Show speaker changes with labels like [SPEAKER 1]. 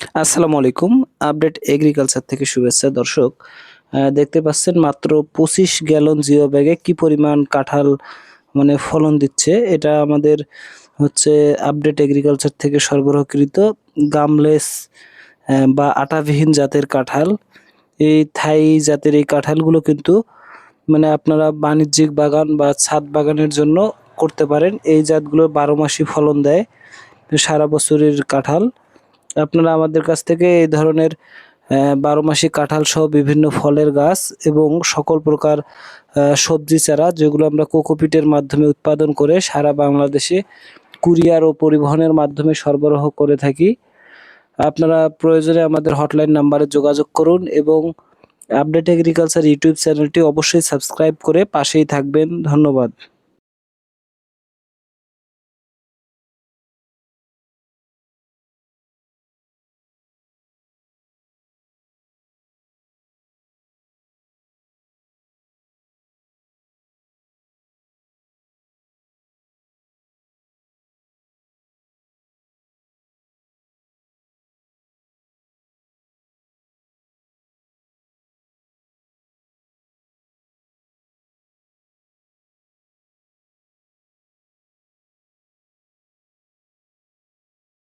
[SPEAKER 1] আসসালামু আলাইকুম। Update agriculture থেকে শুভেচ্ছা, দর্শক। দেখতে পাচ্ছেন মাত্র পঁচিশ গ্যালন জিও ব্যাগে কি পরিমাণ কাঁঠাল মানে ফলন দিচ্ছে, এটা আমাদের হচ্ছে আপডেট এগ্রিকালচার থেকে সরবরাহকৃত গামলেস বা আটাবিহীন জাতের কাঁঠাল। এই থাই জাতের এই কাঁঠালগুলো কিন্তু মানে আপনারা বাণিজ্যিক বাগান বা ছাদ বাগানের জন্য করতে পারেন। এই জাতগুলো বারো মাসই ফলন দেয়, সারা বছরের কাঁঠাল। আপনারা আমাদের কাছ থেকে এই ধরনের বারো মাসি কাঁঠাল সহ বিভিন্ন ফলের গাছ এবং সকল প্রকার সবজি চারা যেগুলো আমরা কোকোপিটের মাধ্যমে উৎপাদন করে সারা বাংলাদেশে কুরিয়ার ও পরিবহনের মাধ্যমে সরবরাহ করে থাকি। আপনারা প্রয়োজনে আমাদের হটলাইন নাম্বারে যোগাযোগ করুন এবং আপডেট এগ্রিকালচার ইউটিউব চ্যানেলটি অবশ্যই সাবস্ক্রাইব করে পাশেই থাকবেন। ধন্যবাদ।